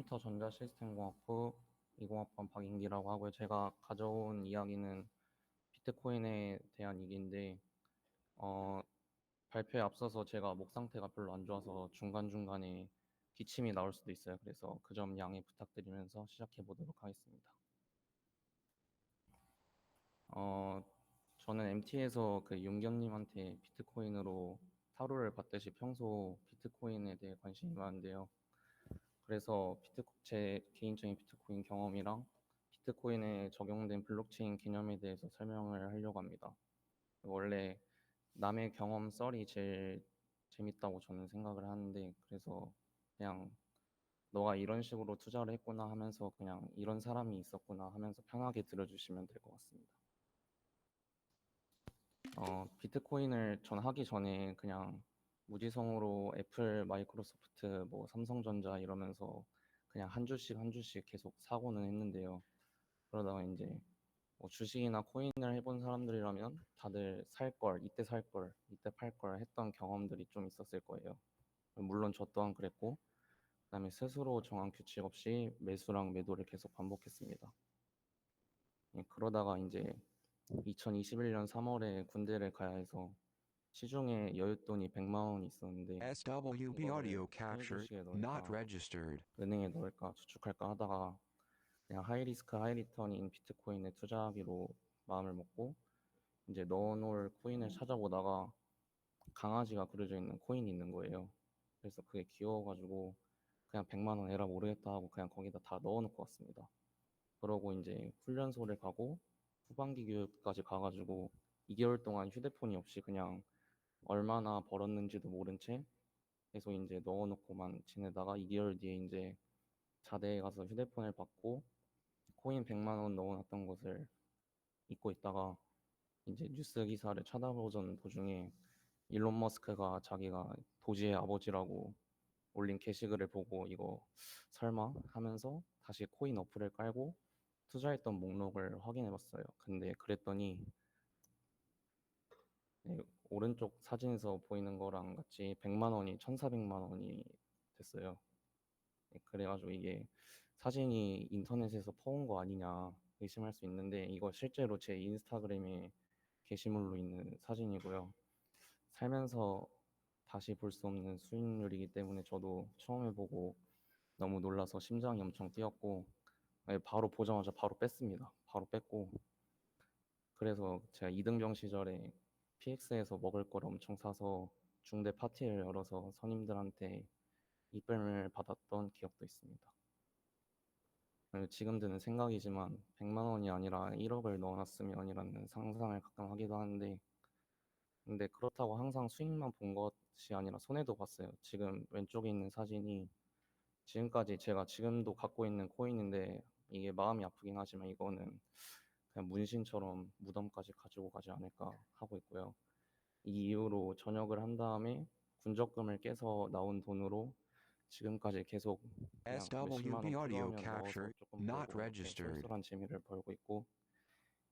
컴퓨터 전자시스템공학부 20학번 박인기라고 하고요. 제가 가져온 이야기는 비트코인에 대한 얘기인데 어, 발표에 앞서서 제가 목 상태가 별로 안 좋아서 중간중간에 기침이 나올 수도 있어요. 그래서 그 점 양해 부탁드리면서 시작해 보도록 하겠습니다. 어, 저는 MT에서 그 윤경님한테 비트코인으로 타로를 받듯이 평소 비트코인에 대해 관심이 많은데요. 그래서 비트, 제 개인적인 비트코인 경험이랑 비트코인에 적용된 블록체인 개념에 대해서 설명을 하려고 합니다. 원래 남의 경험 썰이 제일 재밌다고 저는 생각을 하는데 그래서 그냥 너가 이런 식으로 투자를 했구나 하면서 그냥 이런 사람이 있었구나 하면서 편하게 들어주시면 될 것 같습니다. 어, 비트코인을 전 하기 전에 그냥 무지성으로 애플, 마이크로소프트, 뭐 삼성전자 이러면서 그냥 한 주씩 한 주씩 계속 사고는 했는데요. 그러다가 이제 뭐 주식이나 코인을 해본 사람들이라면 다들 살 걸, 이때 살 걸, 이때 팔 걸 했던 경험들이 좀 있었을 거예요. 물론 저 또한 그랬고, 그다음에 스스로 정한 규칙 없이 매수랑 매도를 계속 반복했습니다. 예, 그러다가 이제 2021년 3월에 군대를 가야 해서 시중에 여윳돈이 100만 원이 있었는데 SWB audio captured, 주식에 not registered. 은행에 넣을까 저축할까 하다가 그냥 하이리스크 하이리턴인 비트코인에 투자하기로 마음을 먹고 이제 넣어놓을 코인을 찾아보다가 강아지가 그려져 있는 코인이 있는 거예요. 그래서 그게 귀여워가지고 그냥 100만 원 에라 모르겠다 하고 그냥 거기다 다 넣어놓고 왔습니다. 그러고 이제 훈련소를 가고 후반기 교육까지 가가지고 2개월 동안 휴대폰이 없이 그냥 얼마나 벌었는지도 모른 채 계속 이제 넣어놓고만 지내다가 2개월 뒤에 이제 자대에 가서 휴대폰을 받고 코인 100만 원 넣어놨던 것을 잊고 있다가 이제 뉴스 기사를 찾아보던 도중에 일론 머스크가 자기가 도지의 아버지라고 올린 게시글을 보고 이거 설마 하면서 다시 코인 어플을 깔고 투자했던 목록을 확인해 봤어요. 근데 그랬더니 네, 오른쪽 사진에서 보이는 거랑 같이 100만 원이 1,400만 원이 됐어요. 네, 그래가지고 이게 사진이 인터넷에서 퍼온 거 아니냐 의심할 수 있는데 이거 실제로 제 인스타그램에 게시물로 있는 사진이고요. 살면서 다시 볼 수 없는 수익률이기 때문에 저도 처음 해보고 너무 놀라서 심장이 엄청 뛰었고 네, 바로 보자마자 바로 뺐습니다. 바로 뺐고 그래서 제가 이등병 시절에 PX에서 먹을 걸 엄청 사서 중대 파티를 열어서 선임들한테 이쁨을 받았던 기억도 있습니다. 지금 드는 생각이지만 100만 원이 아니라 1억을 넣어놨으면이라는 상상을 가끔 하기도 하는데 근데 그렇다고 항상 수익만 본 것이 아니라 손해도 봤어요. 지금 왼쪽에 있는 사진이 지금까지 제가 지금도 갖고 있는 코인인데 이게 마음이 아프긴 하지만 이거는 그냥 문신처럼 무덤까지 가지고 가지 않을까 하고 있고요. 이 이후로 전역을 한 다음에 군적금을 깨서 나온 돈으로 지금까지 계속 SWB audio captured, 조금 not registered. 쏠쏠한 재미를 벌고 있고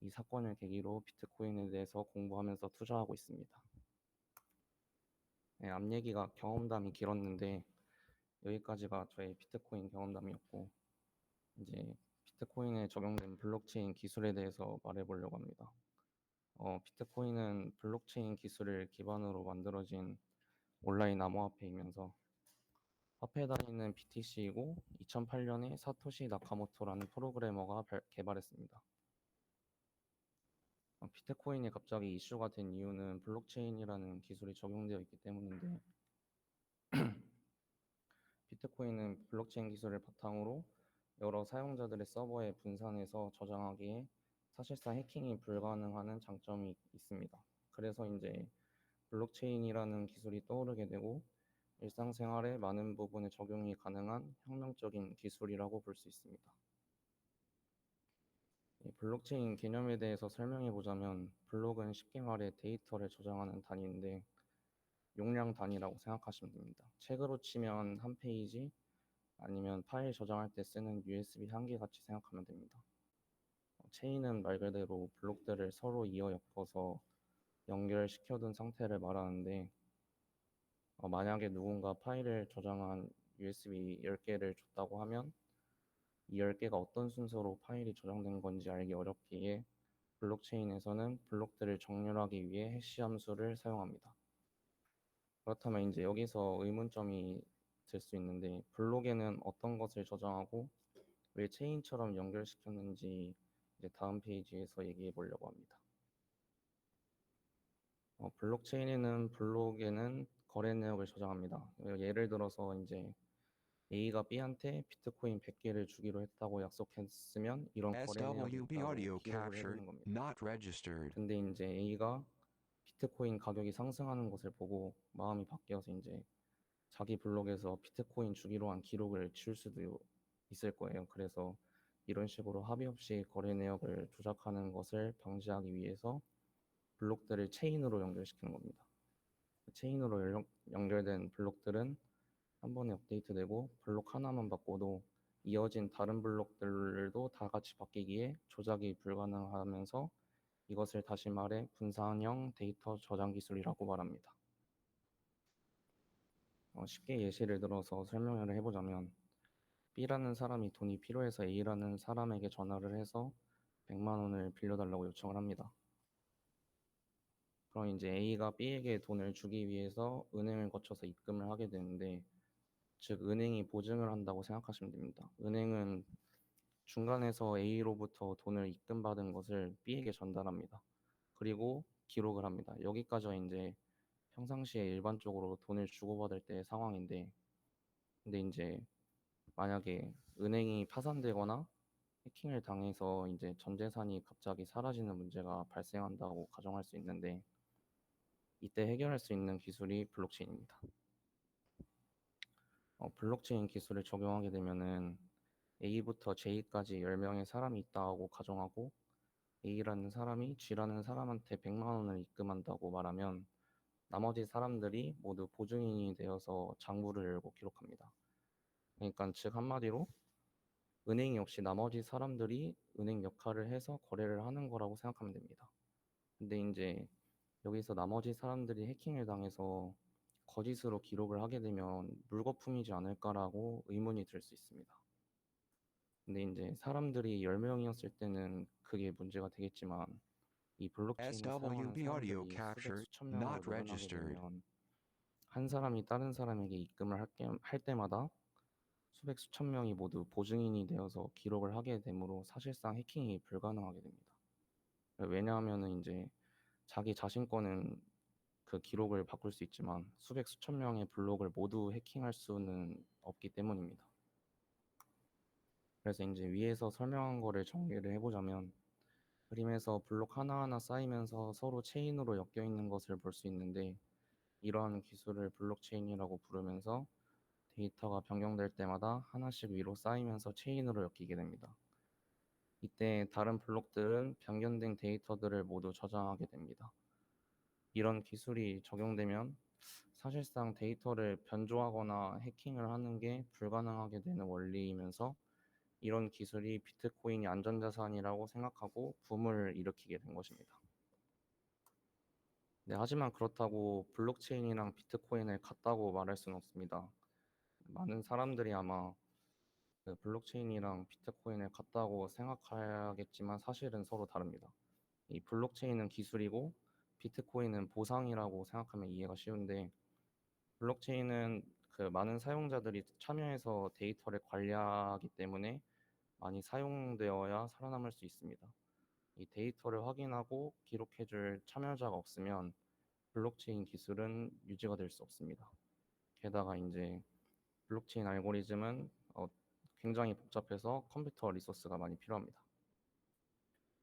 이 사건을 계기로 비트코인에 대해서 공부하면서 투자하고 있습니다. 네, 앞 얘기가 경험담이 길었는데 여기까지가 저의 비트코인 경험담이었고 이제 비트코인에 적용된 블록체인 기술에 대해서 말해보려고 합니다. 어, 비트코인은 블록체인 기술을 기반으로 만들어진 온라인 암호화폐이면서 화폐 단위는 BTC이고 2008년에 사토시 나카모토라는 프로그래머가 발- 개발했습니다. 어, 비트코인이 갑자기 이슈가 된 이유는 블록체인이라는 기술이 적용되어 있기 때문인데 비트코인은 블록체인 기술을 바탕으로 여러 사용자들의 서버에 분산해서 저장하기에 사실상 해킹이 불가능하는 장점이 있습니다. 그래서 이제 블록체인이라는 기술이 떠오르게 되고 일상생활에 많은 부분에 적용이 가능한 혁명적인 기술이라고 볼 수 있습니다. 이 블록체인 개념에 대해서 설명해 보자면 블록은 쉽게 말해 데이터를 저장하는 단위인데 용량 단위라고 생각하시면 됩니다. 책으로 치면 한 페이지 아니면 파일 저장할 때 쓰는 USB 한 개 같이 생각하면 됩니다. 어, 체인은 말 그대로 블록들을 서로 이어 엮어서 연결시켜둔 상태를 말하는데 어, 만약에 누군가 파일을 저장한 USB 10개를 줬다고 하면 이 10개가 어떤 순서로 파일이 저장된 건지 알기 어렵기에 블록체인에서는 블록들을 정렬하기 위해 해시 함수를 사용합니다. 그렇다면 이제 여기서 의문점이 들수 있는데 블록에는 어떤 것을 저장하고 왜 체인처럼 연결시켰는지 이제 다음 페이지에서 얘기해 보려고 합니다. 어, 블록체인에는 블록에는 거래 내역을 저장합니다. 예를 들어서 이제 A가 B한테 비트코인 100개를 주기로 했다고 약속했으면 이런 거래 captured, 해두는 겁니다. not registered. 근데 이제 A가 비트코인 가격이 상승하는 것을 보고 마음이 바뀌어서 이제 자기 블록에서 비트코인 주기로 한 기록을 지울 수도 있을 거예요. 그래서 이런 식으로 합의 없이 거래 내역을 조작하는 것을 방지하기 위해서 블록들을 체인으로 연결시키는 겁니다. 체인으로 연- 연결된 블록들은 한 번에 업데이트되고 블록 하나만 바꿔도 이어진 다른 블록들도 다 같이 바뀌기에 조작이 불가능하면서 이것을 다시 말해 분산형 데이터 저장 기술이라고 말합니다. 어, 쉽게 예시를 들어서 설명을 해보자면 B라는 사람이 돈이 필요해서 A라는 사람에게 전화를 해서 100만 원을 빌려달라고 요청을 합니다. 그럼 이제 A가 B에게 돈을 주기 위해서 은행을 거쳐서 입금을 하게 되는데 즉 은행이 보증을 한다고 생각하시면 됩니다. 은행은 중간에서 A로부터 돈을 입금받은 것을 B에게 전달합니다. 그리고 기록을 합니다. 여기까지가 이제 평상시에 일반적으로 돈을 주고받을 때의 상황인데 근데 이제 만약에 은행이 파산되거나 해킹을 당해서 이제 전 재산이 갑자기 사라지는 문제가 발생한다고 가정할 수 있는데 이때 해결할 수 있는 기술이 블록체인입니다. 어, 블록체인 기술을 적용하게 되면은 A부터 J까지 10명의 사람이 있다고 가정하고 A라는 사람이 G라는 사람한테 100만 원을 입금한다고 말하면 나머지 사람들이 모두 보증인이 되어서 장부를 열고 기록합니다. 그러니까 즉 한마디로 은행 역시 나머지 사람들이 은행 역할을 해서 거래를 하는 거라고 생각하면 됩니다. 근데 이제 여기서 나머지 사람들이 해킹을 당해서 거짓으로 기록을 하게 되면 물거품이지 않을까라고 의문이 들 수 있습니다. 근데 이제 사람들이 10명이었을 때는 그게 문제가 되겠지만 이 블록체인을 사용하는 사람들이 수백 수천 명으로 not 늘어나게 registered. 되면 한 사람이 다른 사람에게 입금을 할, 게, 할 때마다 수백 수천 명이 모두 보증인이 되어서 기록을 하게 되므로 사실상 해킹이 불가능하게 됩니다. 왜냐하면은 이제 자기 자신 거는 그 기록을 바꿀 수 있지만 수백 수천 명의 블록을 모두 해킹할 수는 없기 때문입니다. 그래서 이제 위에서 설명한 거를 정리를 해보자면 그림에서 블록 하나하나 쌓이면서 서로 체인으로 엮여 있는 것을 볼 수 있는데 이러한 기술을 블록체인이라고 부르면서 데이터가 변경될 때마다 하나씩 위로 쌓이면서 체인으로 엮이게 됩니다. 이때 다른 블록들은 변경된 데이터들을 모두 저장하게 됩니다. 이런 기술이 적용되면 사실상 데이터를 변조하거나 해킹을 하는 게 불가능하게 되는 원리이면서 이런 기술이 비트코인이 안전자산이라고 생각하고 붐을 일으키게 된 것입니다. 네, 하지만 그렇다고 블록체인이랑 비트코인을 같다고 말할 수는 없습니다. 많은 사람들이 아마 그 블록체인이랑 비트코인을 같다고 생각하겠지만 사실은 서로 다릅니다. 이 블록체인은 기술이고 비트코인은 보상이라고 생각하면 이해가 쉬운데 블록체인은 그 많은 사용자들이 참여해서 데이터를 관리하기 때문에 많이 사용되어야 살아남을 수 있습니다. 이 데이터를 확인하고 기록해줄 참여자가 없으면 블록체인 기술은 유지가 될 수 없습니다. 게다가 이제 블록체인 알고리즘은 어, 굉장히 복잡해서 컴퓨터 리소스가 많이 필요합니다.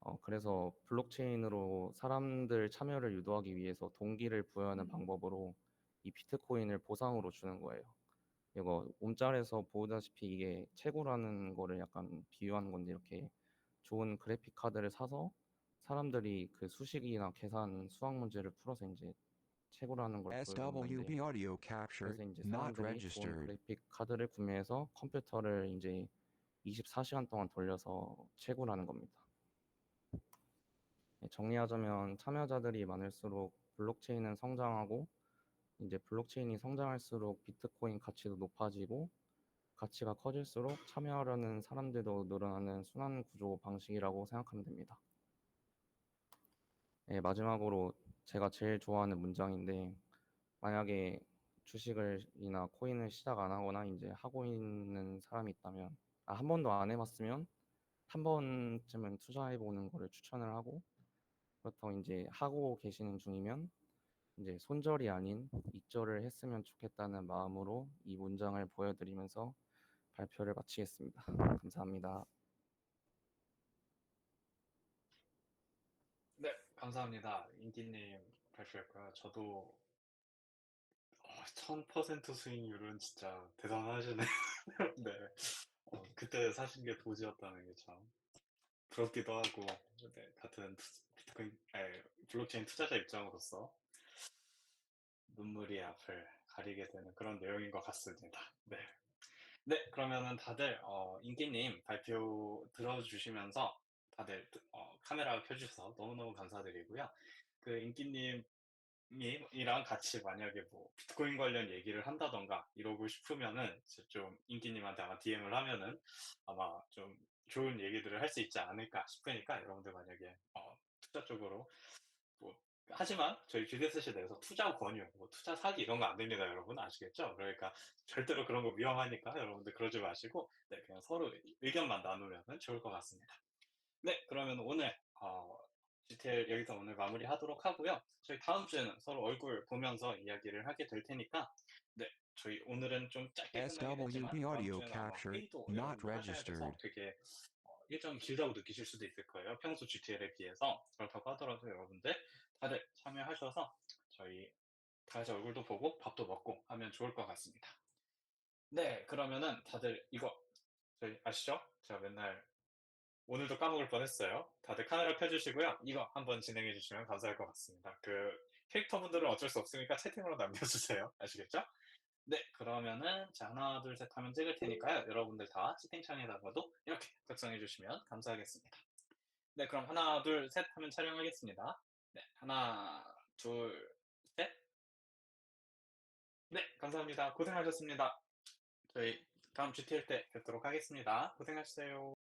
어, 그래서 블록체인으로 사람들 참여를 유도하기 위해서 동기를 부여하는 방법으로 이 비트코인을 보상으로 주는 거예요. 이거 움짤에서 보다시피 이게 채굴하는 거를 약간 비유하는 건데 이렇게 좋은 그래픽 카드를 사서 사람들이 그 수식이나 계산 수학 문제를 풀어서 이제 채굴하는 걸 보여주는 건데 SWB audio captured, 그래서 이제 사람들이 좋은. 그래픽 카드를 구매해서 컴퓨터를 이제 24시간 동안 돌려서 채굴하는 겁니다. 네, 정리하자면 참여자들이 많을수록 블록체인은 성장하고 이제 블록체인이 성장할수록 비트코인 가치도 높아지고 가치가 커질수록 참여하려는 사람들도 늘어나는 순환 구조 방식이라고 생각하면 됩니다. 네, 마지막으로 제가 제일 좋아하는 문장인데 만약에 주식을이나 코인을 시작 안 하거나 이제 하고 있는 사람이 있다면 아, 한 번도 안 해봤으면 한 번쯤은 투자해 보는 거를 추천을 하고 그렇다고 이제 하고 계시는 중이면 이제 손절이 아닌 익절을 했으면 좋겠다는 마음으로 이 문장을 보여드리면서 발표를 마치겠습니다. 감사합니다. 네, 감사합니다. 인기님 발표했고요. 저도 어, 1000% 수익률은 진짜 대단하시네요. 네. 어, 그때 사신 게 도지였다는 게 참 부럽기도 하고, 네, 같은 투- 비트코인, 아니, 블록체인 투자자 입장으로서 눈물이 앞을 가리게 되는 그런 내용인 것 같습니다. 네. 네, 그러면은 다들 어, 인기님 발표 들어주시면서 다들 어, 카메라 켜주셔서 너무너무 감사드리고요. 그 인기님 이랑 같이 만약에 뭐 비트코인 관련 얘기를 한다던가 이러고 싶으면은 좀 인기님한테 아마 DM을 하면은 아마 좀 좋은 얘기들을 할 수 있지 않을까 싶으니까 여러분들 만약에 어, 투자 쪽으로 뭐 하지만 저희 기대셋에 대해서 투자 권유, 뭐 투자 사기 이런 거 안 됩니다, 여러분 아시겠죠? 그러니까 절대로 그런 거 위험하니까 여러분들 그러지 마시고 네, 그냥 서로 의견만 나누면 좋을 것 같습니다. 네, 그러면 오늘 어, GTL 여기서 오늘 마무리하도록 하고요. 저희 다음 주에는 서로 얼굴 보면서 이야기를 하게 될 테니까 네, 저희 오늘은 좀 짧게 SWB 다음 주에는 아마 회의도 not registered. 되게 어, 일정이 길다고 느끼실 수도 있을 거예요. 평소 GTL에 비해서 그렇다고 하더라도 여러분들 다들 참여하셔서 저희 다 같이 얼굴도 보고 밥도 먹고 하면 좋을 것 같습니다. 네, 그러면은 다들 이거 저희 아시죠? 제가 맨날 오늘도 까먹을 뻔했어요. 다들 카메라 켜주시고요. 이거 한번 진행해 주시면 감사할 것 같습니다. 그 캐릭터분들은 어쩔 수 없으니까 채팅으로 남겨주세요. 아시겠죠? 네, 그러면은 자 하나 둘 셋 하면 찍을 테니까요. 여러분들 다 채팅창에다가도 이렇게 작성해 주시면 감사하겠습니다. 네, 그럼 하나 둘 셋 하면 촬영하겠습니다. 네, 하나 둘 셋. 네, 감사합니다. 고생하셨습니다. 저희 다음 GTL 때 뵙도록 하겠습니다. 고생하셨어요.